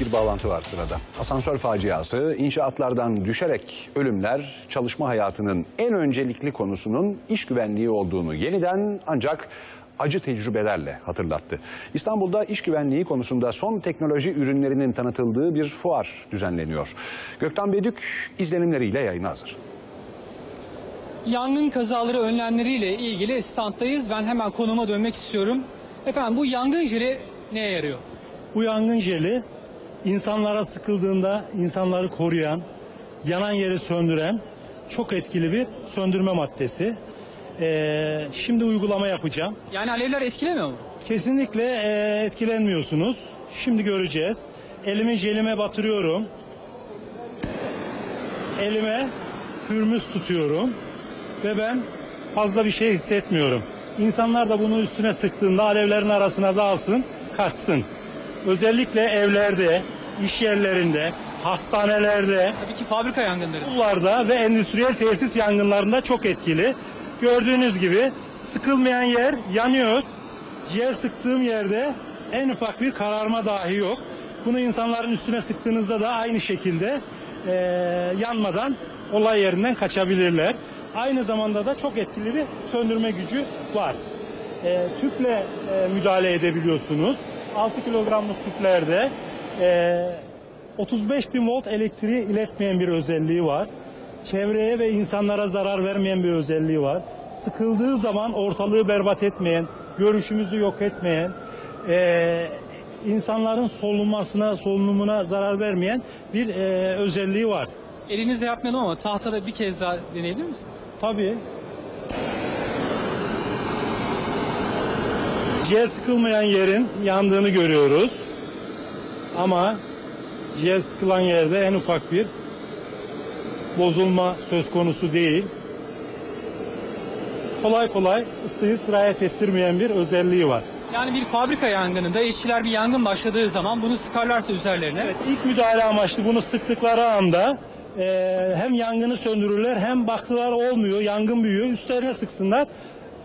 bir bağlantı var sırada. Asansör faciası, inşaatlardan düşerek ölümler, çalışma hayatının en öncelikli konusunun iş güvenliği olduğunu yeniden ancak acı tecrübelerle hatırlattı. İstanbul'da iş güvenliği konusunda son teknoloji ürünlerinin tanıtıldığı bir fuar düzenleniyor. Gökten Bedük izlenimleriyle yayına hazır. Yangın kazaları önlemleriyle ilgili standdayız. Ben hemen konuma dönmek istiyorum. Efendim bu yangın jeli neye yarıyor? Bu yangın jeli insanlara sıkıldığında insanları koruyan, yanan yeri söndüren çok etkili bir söndürme maddesi. Ee, şimdi uygulama yapacağım. Yani alevler etkilemiyor mu? Kesinlikle e, etkilenmiyorsunuz. Şimdi göreceğiz. Elimi jelime batırıyorum. Elime pürmüz tutuyorum. Ve ben fazla bir şey hissetmiyorum. İnsanlar da bunu üstüne sıktığında alevlerin arasına dağılsın, kaçsın. Özellikle evlerde, iş yerlerinde, hastanelerde, Tabii ki fabrika yangınları. okullarda ve endüstriyel tesis yangınlarında çok etkili. Gördüğünüz gibi sıkılmayan yer yanıyor. Ciğer sıktığım yerde en ufak bir kararma dahi yok. Bunu insanların üstüne sıktığınızda da aynı şekilde eee, yanmadan olay yerinden kaçabilirler. Aynı zamanda da çok etkili bir söndürme gücü var. Eee, tüple eee, müdahale edebiliyorsunuz. 6 kilogramlık tüplerde eee 35 bin volt elektriği iletmeyen bir özelliği var. Çevreye ve insanlara zarar vermeyen bir özelliği var. Sıkıldığı zaman ortalığı berbat etmeyen, görüşümüzü yok etmeyen, eee, insanların solunmasına, solunumuna zarar vermeyen bir eee, özelliği var. Elinizle yapmayalım ama tahtada bir kez daha deneyebilir misiniz? Tabii. Ciğer sıkılmayan yerin yandığını görüyoruz. Ama ciğer sıkılan yerde en ufak bir bozulma söz konusu değil. Kolay kolay ısıyı sirayet ettirmeyen bir özelliği var. Yani bir fabrika yangınında işçiler bir yangın başladığı zaman bunu sıkarlarsa üzerlerine Evet, ilk müdahale amaçlı bunu sıktıkları anda e, hem yangını söndürürler hem baktılar olmuyor, yangın büyüyor, üstlerine sıksınlar.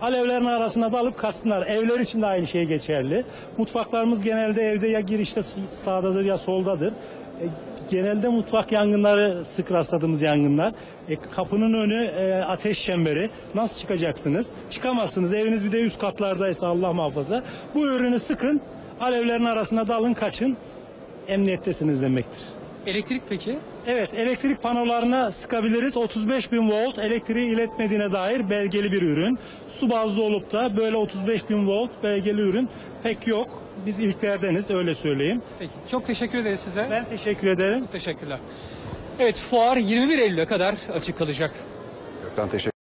Alevlerin arasına dalıp kaçsınlar. Evler için de aynı şey geçerli. Mutfaklarımız genelde evde ya girişte sağdadır ya soldadır. E, genelde mutfak yangınları sık rastladığımız yangınlar. E, kapının önü e, ateş çemberi. Nasıl çıkacaksınız? Çıkamazsınız. Eviniz bir de üst katlardaysa Allah muhafaza. Bu ürünü sıkın. Alevlerin arasına dalın kaçın. Emniyettesiniz demektir. Elektrik peki? Evet elektrik panolarına sıkabiliriz. 35 bin volt elektriği iletmediğine dair belgeli bir ürün. Su bazlı olup da böyle 35 bin volt belgeli ürün pek yok. Biz ilklerdeniz öyle söyleyeyim. Peki. Çok teşekkür ederiz size. Ben teşekkür ederim. Teşekkürler. Evet fuar 21 Eylül'e kadar açık kalacak. Gökten teşekkür